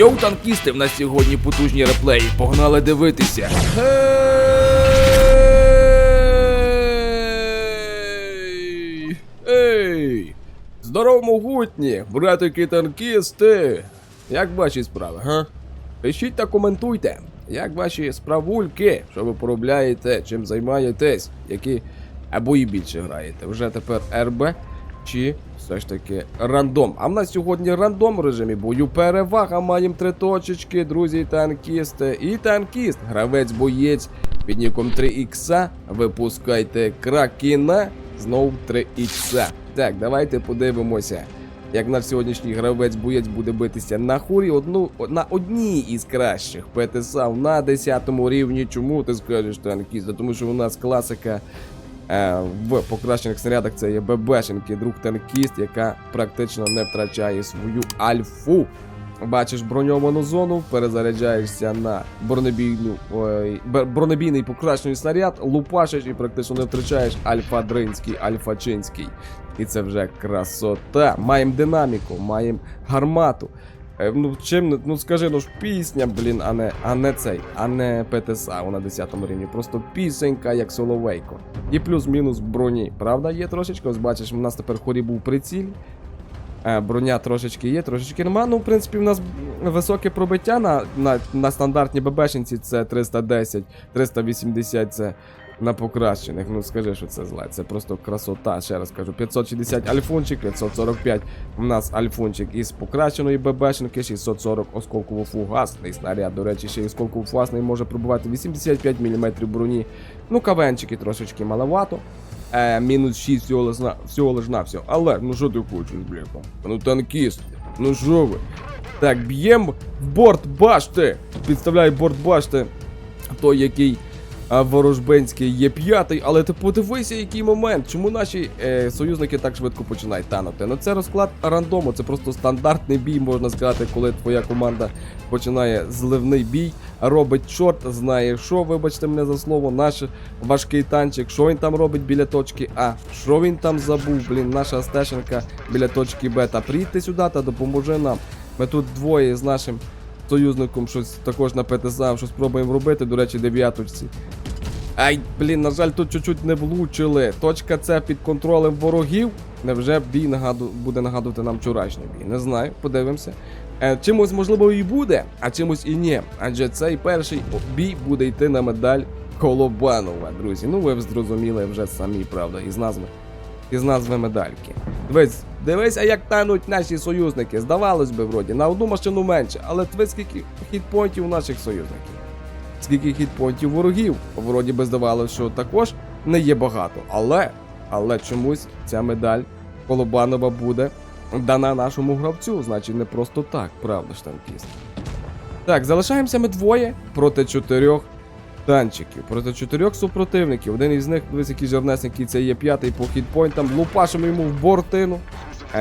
Йоу, танкісти, в нас сьогодні потужні реплеї. Погнали дивитися. Здорово, могутні, братики танкісти! Як ваші справи, га? Пишіть та коментуйте, як ваші справульки, що ви поробляєте, чим займаєтесь, які бої більше граєте. Вже тепер РБ чи все ж таки рандом. А в нас сьогодні рандом в режимі бою. Перевага. Маємо три точечки, друзі, танкісти. І танкіст, гравець-боєць під ніком 3х. Випускайте кракіна. Знову 3х. Так, давайте подивимося. Як наш сьогоднішній гравець-боєць буде битися на хурі одну на одній із кращих ПТСАВ на 10 рівні. Чому ти скажеш танкіст? Тому що у нас класика в покращених снарядах це є ББшенки, друг танкіст, яка практично не втрачає свою альфу. Бачиш броньовану зону, перезаряджаєшся на бронебійну, ой, бронебійний покращений снаряд, лупашиш і практично не втрачаєш альфа-дринський, альфа-чинський. І це вже красота. Маємо динаміку, маємо гармату. Е, Ну, чим, ну скажи, ну ж пісня, блін, а не, а не цей, а не ПТСА на 10 рівні. Просто пісенька, як соловейко. І плюс-мінус броні. Правда, є трошечки. Ось бачиш, у нас тепер хорі був приціль. Е, броня трошечки є, трошечки нема. Ну, в принципі, в нас високе пробиття на, на, на стандартній ББшенці це 310, 380 це на покращених. Ну скажи, що це зле. Це просто красота. Ще раз кажу. 560 альфончик, 545 у нас альфончик із покращеної ББшенки, 640 осколково-фугасний снаряд. До речі, ще й осколково-фугасний може пробувати 85 мм броні. Ну, кавенчики трошечки маловато. Е, мінус 6 всього лиш на всього лиш на всього. Але, ну що ти хочеш, бляха? Ну танкіст, ну що ви? Так, б'ємо в борт башти. Підставляю борт башти. Той, який ворожбенський є п'ятий, але ти подивися, який момент. Чому наші е, союзники так швидко починають танути? Ну це розклад рандому, це просто стандартний бій, можна сказати, коли твоя команда починає зливний бій, робить чорт, знає що, вибачте мене за слово, наш важкий танчик, що він там робить біля точки А, що він там забув, блін, наша стешенка біля точки Б. Та приїдьте сюди та допоможи нам. Ми тут двоє з нашим союзником щось також на ПТСА, що спробуємо робити, до речі, дев'яточці. Ай, блін, на жаль, тут чуть-чуть не влучили. Точка С під контролем ворогів. Невже бій нагаду... буде нагадувати нам вчорашній бій? Не знаю, подивимося. Е, чимось, можливо, і буде, а чимось і ні. Адже цей перший бій буде йти на медаль Колобанова, друзі. Ну ви зрозуміли вже самі, правда, із назви. Із назви медальки. Дивись, дивись, а як тануть наші союзники. Здавалось би, вроді, на одну машину менше, але дивись, скільки хітпойнтів у наших союзників. Скільки хітпойнтів ворогів. Вроді би здавалося, що також не є багато. Але, але чомусь ця медаль Колобанова буде дана нашому гравцю. Значить, не просто так, правда ж танкіст. Так, залишаємося ми двоє проти чотирьох танчиків. Проти чотирьох супротивників. Один із них, дивись, який жирнесенький, це є п'ятий по хітпойнтам. Лупашимо йому в бортину.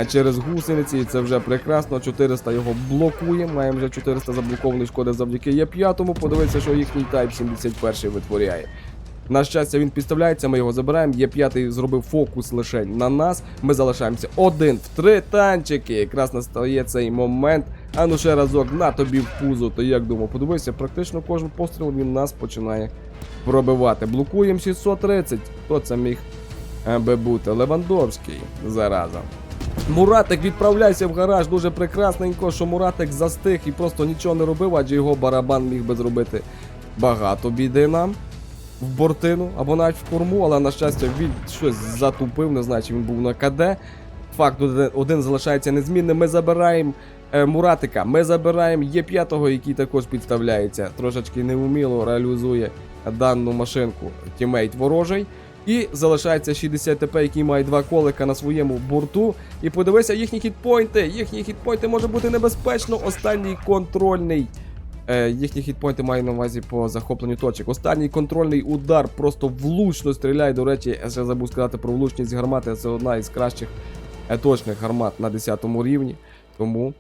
Через гусениці, це вже прекрасно. 400 його блокує. Маємо вже 400 заблокованої шкоди завдяки є п'ятому. Подивіться, що їхній тайп 71 витворяє. На щастя, він підставляється, ми його забираємо. Є п'ятий зробив фокус лише на нас. Ми залишаємося один в три танчики. Якраз настає цей момент. А ну ще разок на тобі в пузо. То як думав, подивися, практично кожен постріл він нас починає пробивати. Блокуємо 630. Хто це міг е, би бути? Левандовський зараза. Муратик відправляйся в гараж. Дуже прекрасненько, що Муратик застиг і просто нічого не робив, адже його барабан міг би зробити багато біди нам в бортину або навіть в корму, але на щастя він щось затупив, не знаю, чи він був на КД. Факт один, залишається незмінним. Ми забираємо е, Муратика, ми забираємо Є5, який також підставляється, трошечки невміло реалізує дану машинку тімейт ворожий. І залишається 60 ТП, який має два колика на своєму борту. І подивися їхні хітпойнти. Їхні хітпойнти може бути небезпечно. Останній контрольний. Е, їхні хітпойнти маю на увазі по захопленню точок. Останній контрольний удар просто влучно стріляє. До речі, я ще забув сказати про влучність гармати. Це одна із кращих е, точних гармат на 10 рівні. Тому.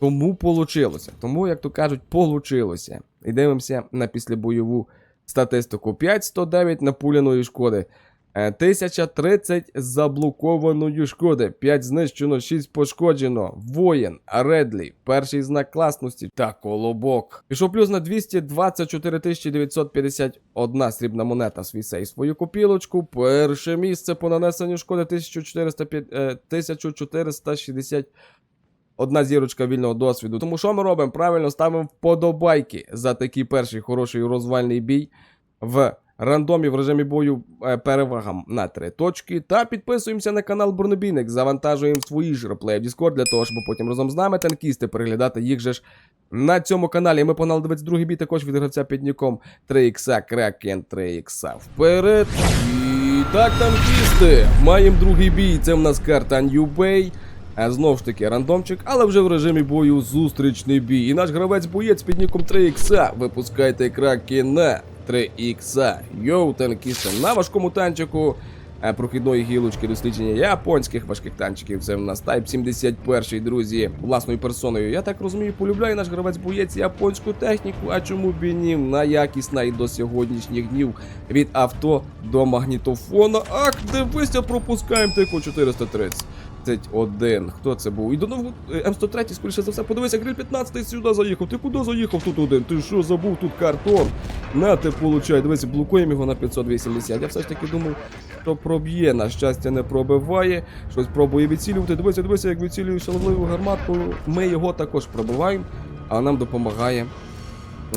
Тому получилося. Тому, як то кажуть, получилося. І дивимося на післябойову статистику. 5-109 напуляної шкоди. Е, 1030 заблокованої шкоди, 5 знищено, 6 пошкоджено. Воїн, Редлі, перший знак класності та колобок. Пішов плюс на 224 951 срібна монета свій сейф свою копілочку. Перше місце по нанесенню шкоди 1405, е, 1460 Одна зірочка вільного досвіду. Тому що ми робимо? Правильно ставимо вподобайки за такий перший хороший розвальний бій в рандомі в режимі бою е, перевагам на три точки. Та підписуємося на канал Бронебійник, завантажуємо свої ж реплеї в Discord для того, щоб потім разом з нами танкісти переглядати їх же ж на цьому каналі. Ми погнали дивитися другий бій також від гравця під ніком 3х Кракен 3х. Вперед! І так, танкісти! Маємо другий бій. Це в нас карта New Bay. А знову ж таки рандомчик, але вже в режимі бою зустрічний бій. І наш гравець-боєць під ніком 3х. Випускайте краки на 3х. Йоу, танкісти, на важкому танчику. е, Прохідної гілочки дослідження японських важких танчиків. Це в нас Type 71, друзі, власною персоною. Я так розумію, полюбляє наш гравець-боєць японську техніку, а чому б і ні? На якісна і до сьогоднішніх днів від авто до магнітофона. Ах, дивися, пропускаємо тику 430. 21. Хто це був? І до нового е, М103, скоріше за все, подивися, гриль 15 сюди заїхав. Ти куди заїхав тут один? Ти що забув тут картон? На ти получай, дивися, блокуємо його на 580. Я все ж таки думав, що проб'є. На щастя, не пробиває. Щось пробує відцілювати. Дивися, дивися, як відцілює шаловливу гарматку. Ми його також пробиваємо, а нам допомагає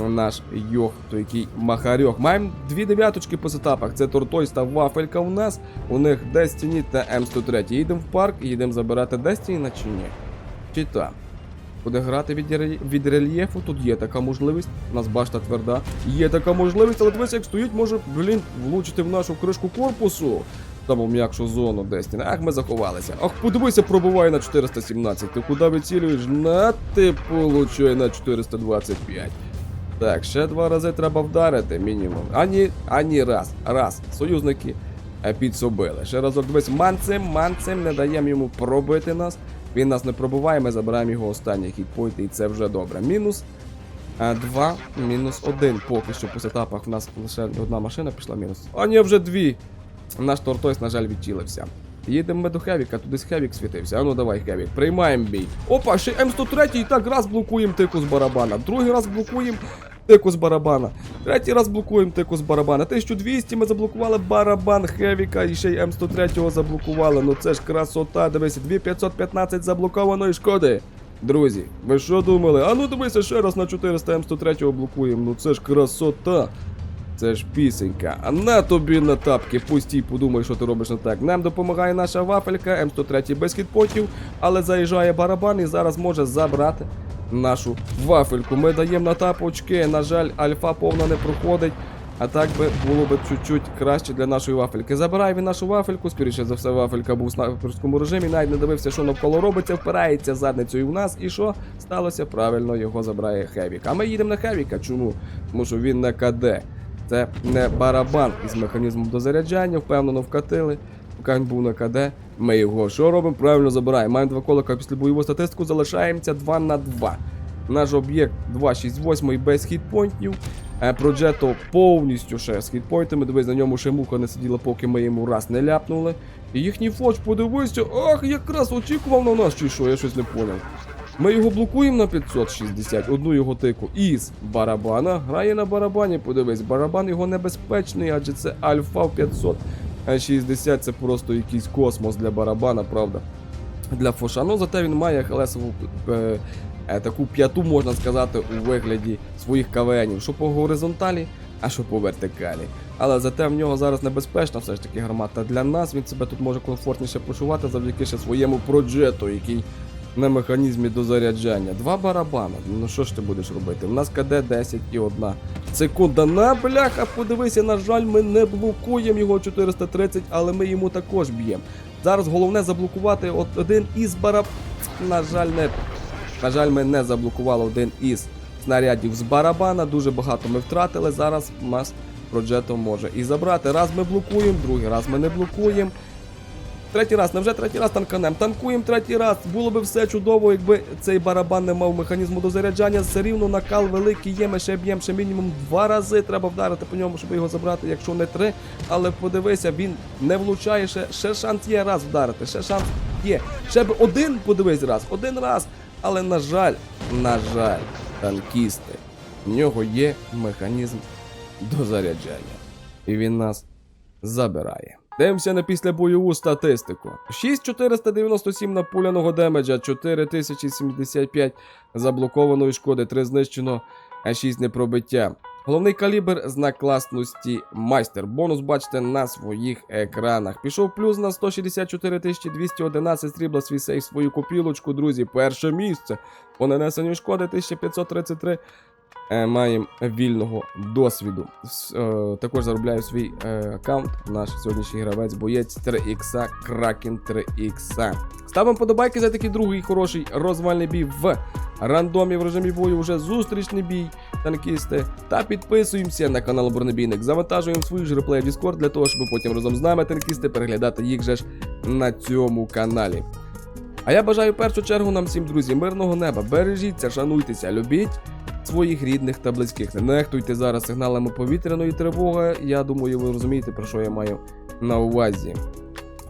наш йох, то який махарьох. Маємо дві дев'яточки по сетапах. Це Тортойс та Вафелька у нас. У них Destiny та М103. Їдемо в парк і їдемо забирати Destiny на чи ні? Чи так? Буде грати від, від рельєфу, тут є така можливість. У нас башта тверда. Є така можливість, але дивись, як стоїть, може, блін, влучити в нашу кришку корпусу. Там м'якшу зону Destiny. Ах, ми заховалися. Ах, подивися, пробиває на 417. Ти куди вицілюєш? На ти получай на 425. Так, ще два рази треба вдарити, мінімум. Ані, ані раз. Раз. Союзники е, підсобили. Ще разок дивись, манцем, манцем не даємо йому пробити нас. Він нас не пробиває, ми забираємо його останній хітпойнт, і це вже добре. Мінус е, два, мінус один. Поки що по сетапах в нас лише одна машина пішла мінус. А ні, вже дві. Наш Тортойс, на жаль, відчілився. Їдемо ми до Хевіка, туди з Хевік світився. А ну давай, Хевік, приймаємо бій. Опа, ще М103 і так раз блокуємо тику з барабана. Другий раз блокуємо тику з барабана. Третій раз блокуємо тику з барабана. 1200 ми заблокували барабан Хевіка і ще й М103 заблокували. Ну це ж красота, дивися, 2515 заблокованої шкоди. Друзі, ви що думали? А ну дивися ще раз на 400 М103 блокуємо. Ну це ж красота. Це ж пісенька. А на тобі на тапки, пустій, подумай, що ти робиш не так. Нам допомагає наша вафелька, М103 без хітпотів, але заїжджає барабан і зараз може забрати нашу вафельку. Ми даємо на тапочки. На жаль, альфа повна не проходить. А так би було б чуть-чуть краще для нашої вафельки. Забирає він нашу вафельку, скоріше за все, вафелька був в снайперському режимі, навіть не дивився, що навколо робиться, впирається задницею в нас. І що сталося? Правильно, його забирає Хевік. А ми їдемо на Хевіка. Чому? Тому що він на КД. Це не барабан із механізмом дозаряджання, впевнено вкатили. Поки був на КД, ми його що робимо? Правильно забираємо. Маємо два колика після бойову статистику, залишаємося 2 на 2. Наш об'єкт 268 без хітпойнтів. Е, Проджето повністю ще з хітпойнтами. Дивись, на ньому ще муха не сиділа, поки ми йому раз не ляпнули. І їхній флоч, подивися, ах, якраз очікував на нас чи що, я щось не поняв. Ми його блокуємо на 560, одну його тику із барабана. Грає на барабані, подивись, барабан його небезпечний, адже це альфа в 560 це просто якийсь космос для барабана, правда. Для фоша. Ну зате він має хелесову е, е, таку п'яту, можна сказати, у вигляді своїх КВНів, що по горизонталі, а що по вертикалі. Але зате в нього зараз небезпечна все ж таки гармата для нас. Він себе тут може комфортніше почувати завдяки ще своєму проджету, який на механізмі дозаряджання. Два барабани. Ну що ж ти будеш робити? У нас КД 10 і одна секунда. На бляха, подивися, на жаль, ми не блокуємо його 430, але ми йому також б'ємо. Зараз головне заблокувати от один із бараб. На жаль, не. На жаль, ми не заблокували один із снарядів з барабана. Дуже багато ми втратили. Зараз нас Проджето може і забрати. Раз ми блокуємо, другий раз ми не блокуємо. Третій раз, невже третій раз танканем? Танкуємо третій раз. Було би все чудово, якби цей барабан не мав механізму дозаряджання. Все рівно накал великий є. Ми ще б'ємо ще мінімум два рази. Треба вдарити по ньому, щоб його забрати, якщо не три. Але подивися, він не влучає ще. Ще шанс є раз вдарити. Ще шанс є. Ще б один подивись раз, один раз. Але на жаль, на жаль, танкісти. В нього є механізм дозаряджання. І він нас забирає. Дивимося на післябойову статистику. 6497 напуляного демеджа, 4075 заблокованої шкоди, 3 знищено, а 6 непробиття. Головний калібр знак класності майстер. Бонус бачите на своїх екранах. Пішов плюс на 164 211 срібла свій сейф свою копілочку, друзі. Перше місце. По нанесенню шкоди 1533 е, маємо вільного досвіду. Е, також заробляю свій е, аккаунт. Наш сьогоднішній гравець боєць 3х Кракен 3х. Ставимо подобайки за такий другий хороший розвальний бій в рандомі в режимі бою. Вже зустрічний бій, танкісти. Та підписуємося на канал Бронебійник. Завантажуємо свої ж реплеї в Discord для того, щоб потім разом з нами танкісти переглядати їх же ж на цьому каналі. А я бажаю в першу чергу нам всім, друзі, мирного неба. Бережіться, шануйтеся, любіть своїх рідних та близьких. Не нехтуйте зараз сигналами повітряної тривоги. Я думаю, ви розумієте, про що я маю на увазі.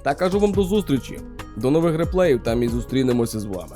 Та кажу вам до зустрічі. До нових реплеїв, там і зустрінемося з вами.